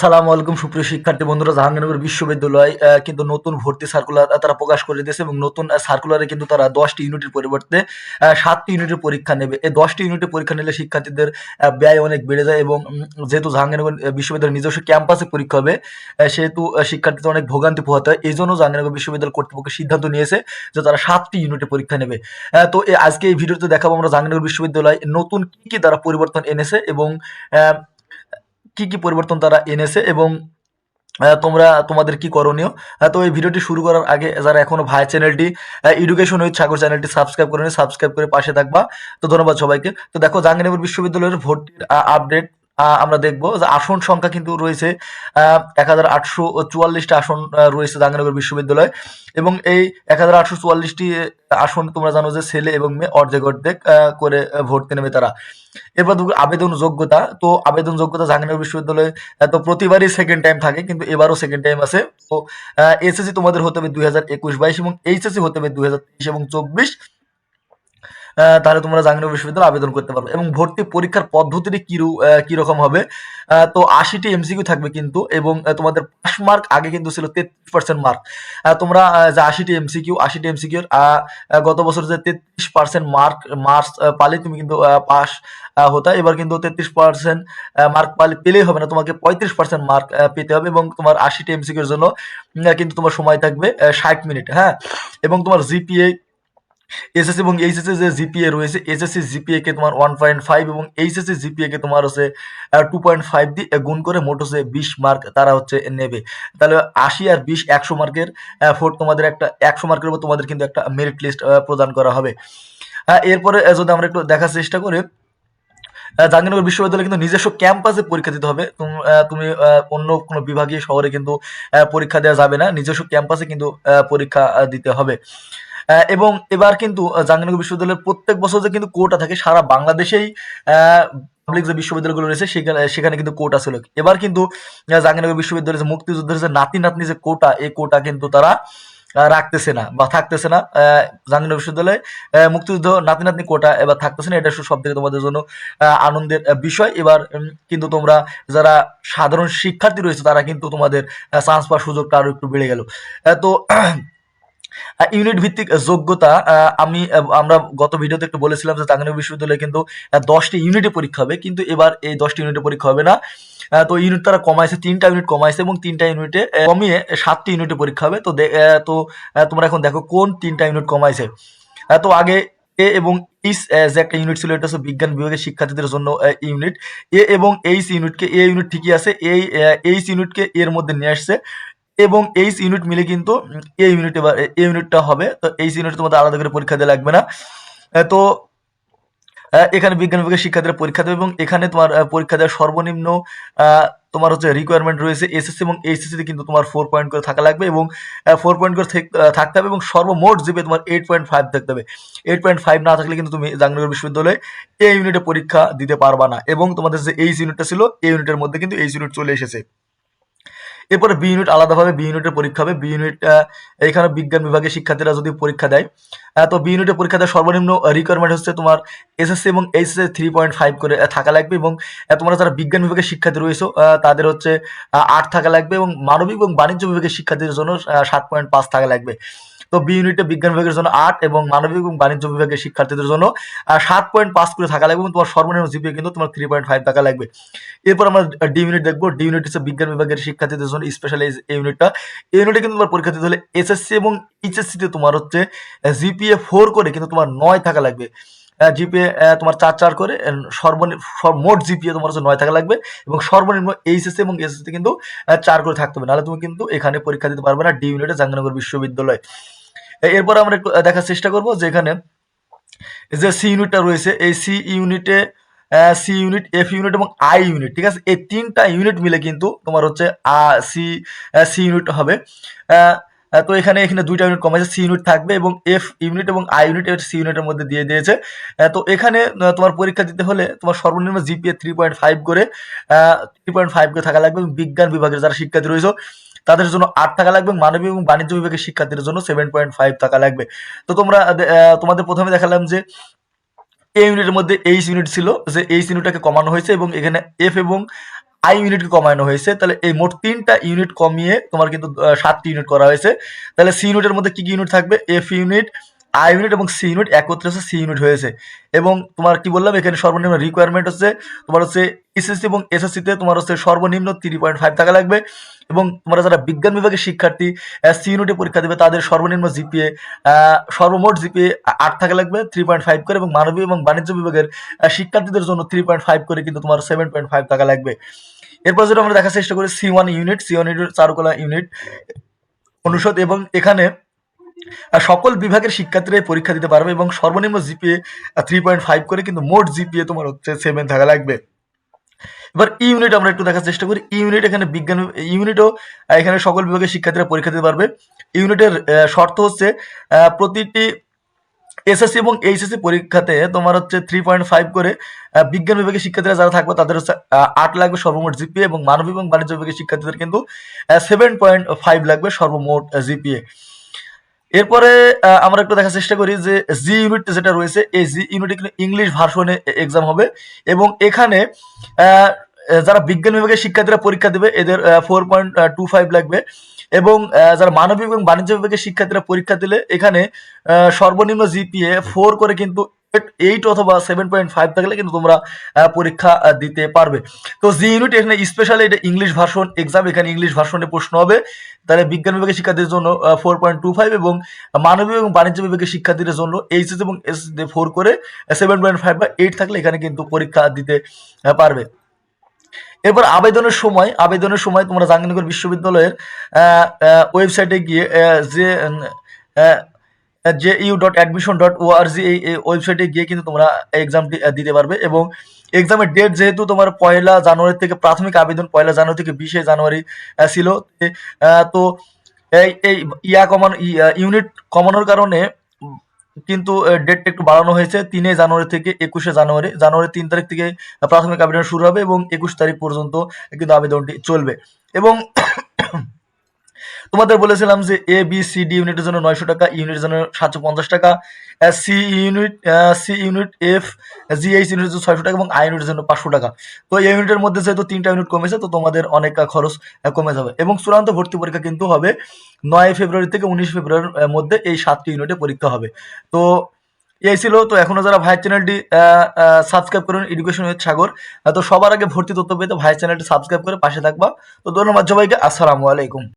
সালামু আলাইকুম, সুপ্রিয় শিক্ষার্থী বন্ধুরা, জাহাঙ্গীরনগর বিশ্ববিদ্যালয় কিন্তু নতুন ভর্তি সার্কুলার তারা প্রকাশ করে দিয়েছে এবং নতুন সার্কুলারে কিন্তু তারা দশটি ইউনিটের পরিবর্তে সাতটি ইউনিটের পরীক্ষা নেবে। এই দশটি ইউনিটের পরীক্ষা নিলে শিক্ষার্থীদের ব্যয় অনেক বেড়ে যায় এবং যেহেতু জাহাঙ্গীরনগর বিশ্ববিদ্যালয়ের নিজস্ব ক্যাম্পাসে পরীক্ষা হবে সেহেতু শিক্ষার্থীদের অনেক ভোগান্তি পোহাতে হয়। এই জন্য জাহাঙ্গীরনগর বিশ্ববিদ্যালয় কর্তৃপক্ষ সিদ্ধান্ত নিয়েছে যে তারা সাতটি ইউনিটের পরীক্ষা নেবে। তো আজকে এই ভিডিওতে দেখাবো আমরা জাহাঙ্গীরনগর বিশ্ববিদ্যালয় নতুন কি কি তারা পরিবর্তন এনেছে এবং কি কি পরিবর্তন তারা এনেছে এবং তোমরা, তোমাদের কি করণীয়? তো এই ভিডিওটি শুরু করার আগে যারা এখনও ভাই চ্যানেলটি এডুকেশন উইথ সাগর চ্যানেলটি সাবস্ক্রাইব করে সাবস্ক্রাইব করে পাশে থাকবা। তো ধন্যবাদ সবাইকে। তো দেখো, জাহাঙ্গীরনগর বিশ্ববিদ্যালয়ের ভর্তির আপডেট আমরা দেখব যে আসন সংখ্যা কিন্তু রয়েছে এক হাজার আটশো চুয়াল্লিশটা আসন রয়েছে জাহাঙ্গীরনগর বিশ্ববিদ্যালয়। এবং এই এক হাজার আটশো চুয়াল্লিশটি আসন তোমরা জানো যে ছেলে এবং মেয়ে অর্ধেক অর্ধেক করে ভর্তি নেবে তারা। এরপর আবেদন যোগ্যতা, তো আবেদন যোগ্যতা জাহাঙ্গীরনগর বিশ্ববিদ্যালয়ে তো প্রতিবারই সেকেন্ড টাইম থাকে, কিন্তু এবারও সেকেন্ড টাইম আছে। তো এসএসসি তোমাদের হতে হবে দুই হাজার একুশ বাইশ এবং এইচএসসি হতে হবে দুই হাজার তেইশ এবং চব্বিশ। তাহলে তোমরা জাহাঙ্গীরনগর বিশ্ববিদ্যালয়ে আবেদন করতে পারবে। এবং ভর্তি পরীক্ষার পদ্ধতিটি কি কি রকম হবে? তো আশিটি এমসিকিউ থাকবে কিন্তু, এবং তোমাদের পাস মার্ক আগে কিন্তু ছিল তেত্রিশ পার্সেন্ট মার্ক তোমরা যে আশিটি এমসিকিউ আশিটি এমসিকিউর গত বছর যে তেত্রিশ পার্সেন্ট মার্ক মার্কস পালে তুমি কিন্তু পাস হতা। এবার কিন্তু তেত্রিশ পার্সেন্ট মার্ক পালে, পেলেই হবে না, তোমাকে পঁয়ত্রিশ পার্সেন্ট মার্ক পেতে হবে, এবং তোমার আশিটি এমসিকিউর জন্য কিন্তু তোমার সময় থাকবে ষাট মিনিট হ্যাঁ? এবং তোমার জিপিএ এসএসসি এবং এইচএসসি যে জিপিএ রয়েছে। এসএসসি জিপিএ কে তোমার ওয়ান পয়েন্ট ফাইভ এবং এইচএসসি জিপিএ কে তোমার হচ্ছে টু পয়েন্ট ফাইভ দিয়ে গুণ করে মোট হচ্ছে বিশ মার্ক তারা হচ্ছে নেবে। তাহলে আশি আর বিশ একশো মার্কের ফোর তোমাদের একটা, একশো মার্কের উপর তোমাদের কিন্তু একটা মেরিট লিস্ট প্রদান করা হবে। এরপরে যদি আমরা একটু দেখার চেষ্টা করি জাহাঙ্গীরনগর বিশ্ববিদ্যালয় কিন্তু নিজস্ব ক্যাম্পাসে পরীক্ষা দিতে হবে। তুমি অন্য কোনো বিভাগীয় শহরে কিন্তু পরীক্ষা দেওয়া যাবে না। নিজস্ব ক্যাম্পাসে কিন্তু পরীক্ষা দিতে হবে। এবং এবার কিন্তু জাহাঙ্গীরনগর বিশ্ববিদ্যালয়ের প্রত্যেক বছর যে কিন্তু কোটা থাকে, সারা বাংলাদেশেই পাবলিক যে বিশ্ববিদ্যালয়গুলো রয়েছে, সেখানে সেখানে কিন্তু কোটা ছিল। এবার কিন্তু জাহাঙ্গীরনগর বিশ্ববিদ্যালয়ের যে মুক্তিযুদ্ধের যে নাতি নাতনি যে কোটা, এই কোটা কিন্তু তারা রাখতেছে না বা থাকতেছে না। আহ, জাহাঙ্গীরনগর বিশ্ববিদ্যালয়ে মুক্তিযুদ্ধ নাতি নাতনি কোটা এবার থাকতেছে না। এটা সব থেকে তোমাদের জন্য আনন্দের বিষয়। এবার কিন্তু তোমরা যারা সাধারণ শিক্ষার্থী রয়েছে তারা কিন্তু তোমাদের চান্স পাওয়ার সুযোগটা আরও একটু বেড়ে গেল। তো ইউনিট ভিত্তিক যোগ্যতা আমি আমরা গত ভিডিওতে একটু বলেছিলাম যে জাহাঙ্গীরনগর বিশ্ববিদ্যালয়ে কিন্তু দশটি ইউনিটে পরীক্ষা হবে, কিন্তু এবার এই দশটি ইউনিটে পরীক্ষা হবে না। তো ইউনিট তারা কমাইছে, তিনটা ইউনিট কমাইছে এবং তিনটা ইউনিটে কমিয়ে সাতটি ইউনিটে পরীক্ষা হবে। তো তো তোমরা এখন দেখো কোন তিনটা ইউনিট কমাইছে। তো আগে এ এবং ইস যে একটা ইউনিট ছিল, এটা হচ্ছে বিজ্ঞান বিভাগের শিক্ষার্থীদের জন্য ইউনিট এ এবং এইচ ইউনিটকে এ ইউনিট ঠিকই আছে, এই এইচ ইউনিটকে এর মধ্যে নিয়ে আসছে। এবং এইচ ইউনিট মিলে কিন্তু এ ইউনিট এবার এ ইউনিটটা হবে। তো এইচ ইউনিট তোমাদের আলাদা করে পরীক্ষা দেওয়া লাগবে না। তো এখানে বিজ্ঞান বিভাগের শিক্ষার্থীরা পরীক্ষা দেবে এবং এখানে তোমার পরীক্ষা দেওয়ার সর্বনিম্ন তোমার হচ্ছে রিকোয়ারমেন্ট রয়েছে এসএসসি এবং এইচএসসি তে কিন্তু তোমার ফোর পয়েন্ট করে থাকা লাগবে এবং ফোর পয়েন্ট করে থাকতে হবে এবং সর্বমোট জিপে তোমার এইট পয়েন্ট ফাইভ থাকতে হবে। এইট পয়েন্ট ফাইভ না থাকলে কিন্তু তুমি জাহাঙ্গীরনগর বিশ্ববিদ্যালয়ে এ ইউনিটে পরীক্ষা দিতে পারবা না। এবং তোমাদের যে এইচ ইউনিটটা ছিল এই ইউনিটের মধ্যে কিন্তু এইচ ইউনিট চলে এসেছে। এরপরে বি ইউনিট আলাদাভাবে বি ইউনিটের পরীক্ষা হবে। বি ইউনিট এখানে বিজ্ঞান বিভাগের শিক্ষার্থীরা যদি পরীক্ষা দেয় তো বি ইউনিটের পরীক্ষা দেয় সর্বনিম্ন রিকোয়ারমেন্ট হচ্ছে তোমার এসএসসি এবং এইচএসসি থ্রি পয়েন্ট ফাইভ করে থাকা লাগবে এবং তোমার যারা বিজ্ঞান বিভাগের শিক্ষার্থী রয়েছে তাদের হচ্ছে আট থাকা লাগবে এবং মানবিক এবং বাণিজ্য বিভাগের শিক্ষার্থীদের জন্য সাত পয়েন্ট পাঁচ থাকা লাগবে। তো বি ইউনিটে বিজ্ঞান বিভাগের জন্য আট এবং মানবিক এবং বাণিজ্য বিভাগের শিক্ষার্থীদের জন্য সাত পয়েন্ট পাঁচ করে থাকা লাগবে এবং তোমার সর্বনিম্ন জিপিএ কিন্তু তোমার থ্রি পয়েন্ট ফাইভ থাকা লাগবে। এরপর আমরা ডি ইউনিট দেখব। ডি ইউনিট হচ্ছে বিজ্ঞান বিভাগের শিক্ষার্থীদের জন্য স্পেশাল এই ইউনিটটা। এই ইউনিটে কিন্তু তোমার পরীক্ষা দিতে হলে এসএসসি এবং এইচএসসি তে তোমার হচ্ছে জিপিএ ফোর করে কিন্তু তোমার নয় থাকা লাগবে। জিপিএ তোমার চার চার করে সর্বনিম্ন সর- মোট জিপিএ তোমার হচ্ছে নয় থাকা লাগবে এবং সর্বনিম্ন এইচএসসি এবং এসএসসি কিন্তু চার করে থাকতে হবে। নাহলে তুমি কিন্তু এখানে পরীক্ষা দিতে পারবে না ডি ইউনিটে জাহাঙ্গীরনগর বিশ্ববিদ্যালয়। এরপর আমরা দেখার চেষ্টা করব যে এখানে যে সি ইউনিটটা রয়েছে, এই সি ইউনিটে সি ইউনিট এফ ইউনিট এবং আই ইউনিট ঠিক আছে? এই তিনটা ইউনিট মিলে কিন্তু তোমার হচ্ছে আ সি সি ইউনিট হবে। তো এখানে এখানে দুইটা ইউনিট কমাইছে সি ইউনিট থাকবে এবং এফ ইউনিট এবং আই ইউনিট সি ইউনিটের মধ্যে দিয়ে দিয়েছে। তো এখানে তোমার পরীক্ষা দিতে হলে তোমার সর্বনিম্ন জিপিএ থ্রি পয়েন্ট ফাইভ করে থ্রি পয়েন্ট ফাইভ করে থাকা লাগবে এবং বিজ্ঞান বিভাগের যারা শিক্ষার্থী রয়েছে, তাদের জন্য আট টাকা লাগবে মানবিক এবং বাণিজ্য বিভাগের শিক্ষার্থীদের জন্য সেভেন পয়েন্ট ফাইভ টাকা লাগবে। তো তোমরা তোমাদের প্রথমে দেখালাম যে এই ইউনিটের মধ্যে এইচ ইউনিট ছিল, যে এইচ ইউনিটটাকে কমানো হয়েছে এবং এখানে এফ এবং আই ইউনিটকে কমানো হয়েছে, তাহলে এই মোট তিনটা ইউনিট কমিয়ে তোমার কিন্তু সাতটি ইউনিট করা হয়েছে। তাহলে সি ইউনিটের মধ্যে কি কি ইউনিট থাকবে? এফ ইউনিট আই ইউনিট এবং সি ইউনিট একত্রে হচ্ছে সি ইউনিট হয়েছে। এবং তোমার কি বললাম, এখানে সর্বনিম্ন রিকোয়ারমেন্ট হচ্ছে, তোমার হচ্ছে এসএসসি এবং এসএসসিতে তোমার হচ্ছে সর্বনিম্ন থ্রি পয়েন্ট ফাইভ টাকা লাগবে। এবং তোমরা যারা বিজ্ঞান বিভাগের শিক্ষার্থী সি ইউনিটে পরীক্ষা দেবে, তাদের সর্বনিম্ন জিপিএ সর্বমোট জিপিএ আট টাকা লাগবে থ্রি পয়েন্ট ফাইভ করে। এবং মানবিক এবং বাণিজ্য বিভাগের শিক্ষার্থীদের জন্য থ্রি পয়েন্ট ফাইভ করে কিন্তু তোমার সেভেন পয়েন্ট ফাইভ টাকা লাগবে। এরপর যেটা আমরা দেখার চেষ্টা করি C one unit C one unit চারুকলা ইউনিট অনুষদ। এবং এখানে সকল বিভাগের শিক্ষার্থীরা পরীক্ষা দিতে পারবে এবং সর্বনিম্ন জিপিএ থ্রি পয়েন্ট ফাইভ করে কিন্তু মোট জিপিএ তোমার হচ্ছে সেভেন থাকা লাগবে। এবার ইউনিট আমরা একটু দেখার চেষ্টা করি। ইউনিট এখানে বিজ্ঞান ইউনিটও এখানে সকল বিভাগের শিক্ষার্থীরা পরীক্ষা দিতে পারবে। ইউনিটের শর্ত হচ্ছে প্রতিটি এসএসসি এবং এইচএসসি পরীক্ষাতে তোমার হচ্ছে থ্রি পয়েন্ট ফাইভ করে বিজ্ঞান বিভাগের শিক্ষার্থীরা যারা থাকবে তাদের হচ্ছে আট লাগবে সর্বমোট জিপিএ এবং মানবিক এবং বাণিজ্য বিভাগের শিক্ষার্থীদের কিন্তু সেভেন পয়েন্ট ফাইভ লাগবে সর্বমোট জিপিএ এরপরে আমরা একটু দেখার চেষ্টা করি যে জি ইউনিট যেটা রয়েছে, এই জি ইউনিটে কিন্তু ইংলিশ ভার্সনে এক্সাম হবে এবং এখানে যারা বিজ্ঞান বিভাগের শিক্ষার্থীরা পরীক্ষা দেবে, এদের ফোর পয়েন্ট টু ফাইভ লাগবে এবং যারা মানবিক এবং বাণিজ্য বিভাগের শিক্ষার্থীরা পরীক্ষা দিলে এখানে সর্বনিম্ন জিপিএ ফোর করে কিন্তু এইট অথবা সেভেন পয়েন্ট ফাইভ থাকলে কিন্তু তোমরা পরীক্ষা দিতে পারবে। তো জি ইউনিট এখানে স্পেশালি এটা ইংলিশ ভার্সন এক্সাম এখানে ইংলিশ ভার্সনে প্রশ্ন হবে। তাহলে বিজ্ঞান বিভাগের শিক্ষার্থীদের জন্য ফোর পয়েন্ট টু ফাইভ এবং মানবিক এবং বাণিজ্য বিভাগের শিক্ষার্থীদের জন্য এইচএস এবং এস ফোর করে সেভেন পয়েন্ট ফাইভ বা এইট থাকলে এখানে কিন্তু পরীক্ষা দিতে পারবে। এরপর আবেদনের সময় আবেদনের সময় তোমরা জাহাঙ্গীরনগর বিশ্ববিদ্যালয়ের ওয়েবসাইটে গিয়ে যে J U dot admission dot ORG এই ওয়েবসাইটে গিয়ে কিন্তু তোমরা এক্সামটি দিতে পারবে এবং এক্সামের ডেট যেহেতু তোমার পয়লা জানুয়ারি থেকে প্রাথমিক আবেদন, পয়লা জানুয়ারি থেকে বিশে জানুয়ারি ছিল। তো এই এই ইয়া কমানো ইউনিট কমানোর কারণে কিন্তু ডেটটা একটু বাড়ানো হয়েছে। তিনে জানুয়ারি থেকে একুশে জানুয়ারি জানুয়ারি তিন তারিখ থেকে প্রাথমিক আবেদন শুরু হবে এবং একুশ তারিখ পর্যন্ত কিন্তু আবেদনটি চলবে। এবং তোমাদের বলেছিলাম যে এ বি সি ডি ইউনিটের জন্য নয়শো টাকা ইউনিটের জন্য সাতশো পঞ্চাশ টাকা C unit C unit F G H ইউনিটের জন্য ছয়শো টাকা এবং আই ইউনিটের জন্য পাঁচশো টাকা। তো এই ইউনিটের মধ্যে যেহেতু তিনটা ইউনিট কমেছে, তো তোমাদের অনেক খরচ কমে যাবে। এবং চূড়ান্ত ভর্তি পরীক্ষা কিন্তু হবে নয় ফেব্রুয়ারি থেকে উনিশ ফেব্রুয়ারির মধ্যে এই সাতটি ইউনিটে পরীক্ষা হবে। তো এই ছিল, তো এখনও যারা ভাই চ্যানেলটি সাবস্ক্রাইব করুন এডুকেশন উইথ সাগর তো সবার আগে ভর্তি তথ্য পেতে ভাই চ্যানেলটি সাবস্ক্রাইব করে পাশে থাকবা। তো ধন্যবাদ সবাইকে, আসসালামু আলাইকুম।